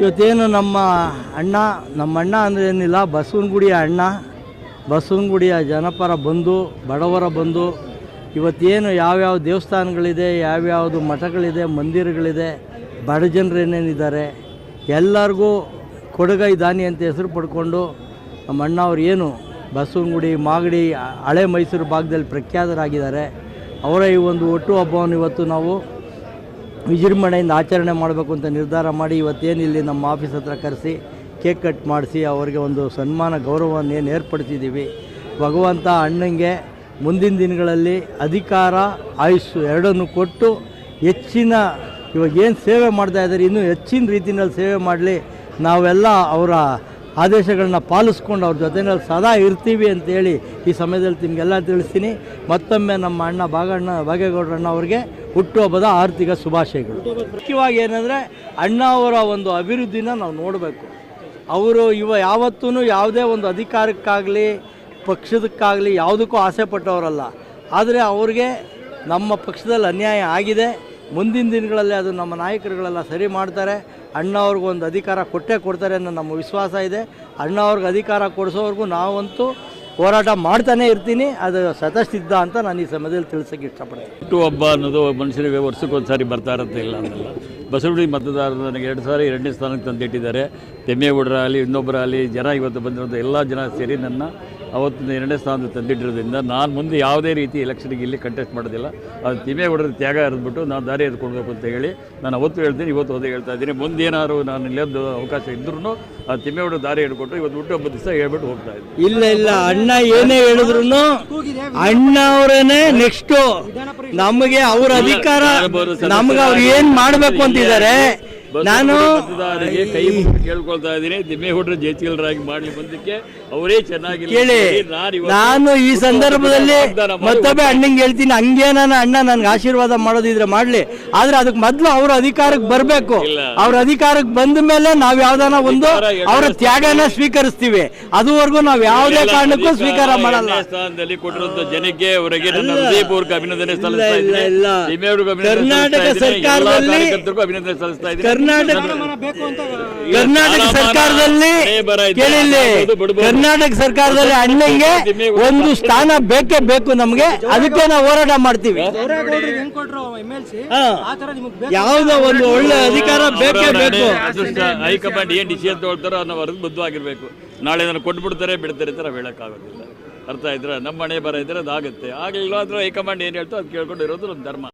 ಇವತ್ತೇನು ನಮ್ಮ ಅಣ್ಣ ನಮ್ಮ ಅಣ್ಣ ಅಂದರೆ ಏನಿಲ್ಲ, ಬಸವನಗುಡಿಯ ಅಣ್ಣ, ಬಸವನಗುಡಿಯ ಜನಪರ ಬಂಧು, ಬಡವರ ಬಂಧು. ಇವತ್ತೇನು ಯಾವ್ಯಾವ ದೇವಸ್ಥಾನಗಳಿದೆ, ಯಾವ್ಯಾವುದು ಮಠಗಳಿದೆ, ಮಂದಿರಗಳಿದೆ, ಬಡ ಜನರು ಏನೇನಿದ್ದಾರೆ, ಎಲ್ಲರಿಗೂ ಕೊಡುಗೈ ದಾನಿ ಅಂತ ಹೆಸರು ಪಡ್ಕೊಂಡು ನಮ್ಮ ಅಣ್ಣ ಅವ್ರು ಏನು ಬಸವನಗುಡಿ, ಮಾಗಡಿ, ಹಳೆ ಮೈಸೂರು ಭಾಗದಲ್ಲಿ ಪ್ರಖ್ಯಾತರಾಗಿದ್ದಾರೆ. ಅವರ ಈ ಒಂದು ಒಟ್ಟು ಹಬ್ಬವನ್ನು ಇವತ್ತು ನಾವು ವಿಜೃಂಭಣೆಯಿಂದ ಆಚರಣೆ ಮಾಡಬೇಕು ಅಂತ ನಿರ್ಧಾರ ಮಾಡಿ ಇವತ್ತೇನು ಇಲ್ಲಿ ನಮ್ಮ ಆಫೀಸ್ ಹತ್ರ ಕರೆಸಿ ಕೇಕ್ ಕಟ್ ಮಾಡಿಸಿ ಅವರಿಗೆ ಒಂದು ಸನ್ಮಾನ, ಗೌರವವನ್ನು ಏನು ಏರ್ಪಡಿಸಿದ್ದೀವಿ. ಭಗವಂತ ಅಣ್ಣಂಗೆ ಮುಂದಿನ ದಿನಗಳಲ್ಲಿ ಅಧಿಕಾರ, ಆಯುಸ್ಸು ಎರಡನ್ನು ಕೊಟ್ಟು ಹೆಚ್ಚಿನ ಇವಾಗ ಏನು ಸೇವೆ ಮಾಡ್ತಾ ಇದ್ದಾರೆ, ಇನ್ನೂ ಹೆಚ್ಚಿನ ರೀತಿಯಲ್ಲಿ ಸೇವೆ ಮಾಡಲಿ. ನಾವೆಲ್ಲ ಅವರ ಆದೇಶಗಳನ್ನ ಪಾಲಿಸ್ಕೊಂಡು ಅವ್ರ ಜೊತೆನಲ್ಲಿ ಸದಾ ಇರ್ತೀವಿ ಅಂತೇಳಿ ಈ ಸಮಯದಲ್ಲಿ ನಿಮಗೆಲ್ಲ ತಿಳಿಸ್ತೀನಿ. ಮತ್ತೊಮ್ಮೆ ನಮ್ಮ ಅಣ್ಣ ಬಾಗಣ್ಣ ಬಾಗೇಗೌಡರಣ್ಣ ಅವರಿಗೆ ಹುಟ್ಟುಹಬ್ಬದ ಆರ್ಥಿಕ ಶುಭಾಶಯಗಳು. ಮುಖ್ಯವಾಗಿ ಏನಂದರೆ ಅಣ್ಣ ಅವರ ಒಂದು ಅಭಿವೃದ್ಧಿನ ನಾವು ನೋಡಬೇಕು. ಅವರು ಇವ ಯಾವತ್ತೂ ಯಾವುದೇ ಒಂದು ಅಧಿಕಾರಕ್ಕಾಗಲಿ, ಪಕ್ಷದಕ್ಕಾಗಲಿ ಯಾವುದಕ್ಕೂ ಆಸೆ ಪಟ್ಟವರಲ್ಲ. ಆದರೆ ಅವ್ರಿಗೆ ನಮ್ಮ ಪಕ್ಷದಲ್ಲಿ ಅನ್ಯಾಯ ಆಗಿದೆ. ಮುಂದಿನ ದಿನಗಳಲ್ಲಿ ಅದು ನಮ್ಮ ನಾಯಕರುಗಳೆಲ್ಲ ಸರಿ ಮಾಡ್ತಾರೆ. ಅಣ್ಣ ಅವ್ರಿಗೊಂದು ಅಧಿಕಾರ ಕೊಟ್ಟೇ ಕೊಡ್ತಾರೆ ಅನ್ನೋ ನಮ್ಮ ವಿಶ್ವಾಸ ಇದೆ. ಅಣ್ಣ ಅವ್ರಿಗೆ ಅಧಿಕಾರ ಕೊಡಿಸೋವರೆಗೂ ನಾವಂತೂ ಹೋರಾಟ ಮಾಡ್ತಾನೆ ಇರ್ತೀನಿ. ಅದು ಸತಸಿದ್ಧ ಅಂತ ನಾನು ಈ ಸಮಯದಲ್ಲಿ ತಿಳಿಸೋಕ್ಕೆ ಇಷ್ಟಪಡ್ತೀನಿ. ಹುಟ್ಟು ಹಬ್ಬ ಅನ್ನೋದು ಮನುಷ್ಯರಿಗೆ ವರ್ಷಕ್ಕೊಂದು ಸಾರಿ ಬರ್ತಾ ಇರುತ್ತೆ, ಇಲ್ಲ ಅನ್ನಲ್ಲ ಬಸವಡಿ ಮತದಾರರು ನನಗೆ ಎರಡು ಸಾರಿ ಎರಡನೇ ಸ್ಥಾನಕ್ಕೆ ತಂದಿಟ್ಟಿದ್ದಾರೆ. ತೆಮ್ಮೇಗೌಡರಾಗಲಿ ಇನ್ನೊಬ್ಬರಾಗಲಿ, ಜನ ಇವತ್ತು ಬಂದಿರೋದು ಎಲ್ಲ ಜನ ಸೇರಿ ನನ್ನ ಅವತ್ತಿನ ಎರಡನೇ ಸ್ಥಾನದಲ್ಲಿ ತಂದಿಟ್ಟಿರೋದ್ರಿಂದ ನಾನು ಮುಂದೆ ಯಾವುದೇ ರೀತಿ ಎಲೆಕ್ಷನ್ಗೆ ಇಲ್ಲಿ ಕಂಟೆಸ್ಟ್ ಮಾಡೋದಿಲ್ಲ. ಅದು ತಿಮ್ಮೇಗೌಡರ ತ್ಯಾಗ ಇರಿದ್ಬಿಟ್ಟು ನಾನು ದಾರಿ ಎದ್ಕೊಳ್ಬೇಕು ಅಂತ ಹೇಳಿ ನಾನು ಅವತ್ತು ಹೇಳ್ತೀನಿ ಇವತ್ತು ಅದೇ ಹೇಳ್ತಾ ಇದ್ದೀನಿ. ಮುಂದೆ ಏನಾದ್ರು ನಾನು ಇಲ್ಲದ ಅವಕಾಶ ಇದ್ರೂ ಆ ತಿಮ್ಮೇಗೌಡರ ದಾರಿ ಹಿಡ್ಕೊಟ್ಟು ಇವತ್ತು ಹುಟ್ಟುಹಬ್ಬದ ದಿವಸ ಹೇಳ್ಬಿಟ್ಟು ಹೋಗ್ತಾ ಇದ್ದೀನಿ. ಇಲ್ಲ ಇಲ್ಲ. ಅಣ್ಣ ಏನೇ ಹೇಳಿದ್ರು ಅಣ್ಣ ಅವರೇನೆ ನೆಕ್ಸ್ಟು ನಮಗೆ ಅವ್ರ ಅಧಿಕಾರ ನಮ್ಗೆ ಅವ್ರು ಏನ್ ಮಾಡ್ಬೇಕು ಅಂತಿದ್ದಾರೆ? ನಾನು ಮತದಾರರಿಗೆ ಕೈ ಕೇಳ್ಕೊಳ್ತಾ ಇದ್ದೀನಿ. ದಿಮ್ಮೇಗೌಡರು ಜೇಚಿಲರಾಗಿ ಮಾಡಲಿ ಬಂದಕ್ಕೆ ಅವರೇ ಚೆನ್ನಾಗಿ ಕೇಳಿ ನಾನು ಈ ಸಂದರ್ಭದಲ್ಲಿ ಮತ್ತೊಬ್ಬ ಅಣ್ಣಂಗೆ ಹೇಳ್ತೀನಿ ಹಂಗೆ ನಾನು ಅಣ್ಣ ನನ್ಗೆ ಆಶೀರ್ವಾದ ಮಾಡೋದಿದ್ರೆ ಮಾಡ್ಲಿ. ಆದ್ರೆ ಅದಕ್ಕೆ ಮೊದಲು ಅವ್ರ ಅಧಿಕಾರಕ್ಕೆ ಬರಬೇಕು. ಅವ್ರ ಅಧಿಕಾರಕ್ಕೆ ಬಂದ ಮೇಲೆ ನಾವ್ ಯಾವ್ದಾನ ಒಂದು ಅವರ ತ್ಯಾಗನ ಸ್ವೀಕರಿಸ್ತೀವಿ. ಅದುವರೆಗೂ ನಾವ್ ಯಾವುದೇ ಕಾರಣಕ್ಕೂ ಸ್ವೀಕಾರ ಮಾಡಲ್ಲ. ಸ್ಥಾನದಲ್ಲಿ ಕೊಟ್ಟಿರುವಂತ ಜನಕ್ಕೆ ಅವರಿಗೆ ನನ್ನ ಹೃದಯಪೂರ್ವಕ ಅಭಿನಂದನೆ ಸಲ್ಲಿಸ್ತಾ ಇದ್ದೀನಿ. ಕರ್ನಾಟಕ ಸರ್ಕಾರದಲ್ಲಿ- ಅಭಿನಂದನೆ ಸಲ್ಲಿಸ್ತಾ ಇದ್ದೀನಿ. ಕರ್ನಾಟಕ ಕರ್ನಾಟಕ ಸರ್ಕಾರದಲ್ಲಿ ಕೇಳಿಲ್ಲಿ ಕರ್ನಾಟಕ ಸರ್ಕಾರದಲ್ಲಿ ಅಣ್ಣಂಗೆ ಒಂದು ಸ್ಥಾನ ಬೇಕೇ ಬೇಕು ನಮ್ಗೆ. ಅದಕ್ಕೆ ನಾವು ಹೋರಾಟ ಮಾಡ್ತೀವಿ. ಯಾವ್ದೋ ಒಂದು ಒಳ್ಳೆ ಅಧಿಕಾರ ಬೇಕೇ ಬೇಕು. ಹೈಕಮಾಂಡ್ ಏನ್ ಡಿಸಿಷನ್ ತಗೊಳ್ತಾರೋ ಅನ್ನೋ ವರೆಗೂ ಬದ್ಧವಾಗಿರ್ಬೇಕು. ನಾಳೆ ನಾನು ಕೊಟ್ಬಿಡ್ತಾರೆ ಬಿಡ್ತಾರೆ ಅಂತ ನಾವು ಹೇಳಕ್ಕಾಗೋದಿಲ್ಲ. ಅರ್ಥ ಇದ್ರೆ ನಮ್ಮ ಮನೆ ಬರ ಇದ್ರೆ ಅದಾಗುತ್ತೆ. ಆಗಲಿಲ್ಲ ಅಂದ್ರೆ ಹೈಕಮಾಂಡ್ ಏನು ಹೇಳ್ತೋ ಅದು ಕೇಳ್ಕೊಂಡು ಇರೋದು ನಮ್ಮ ಧರ್ಮ.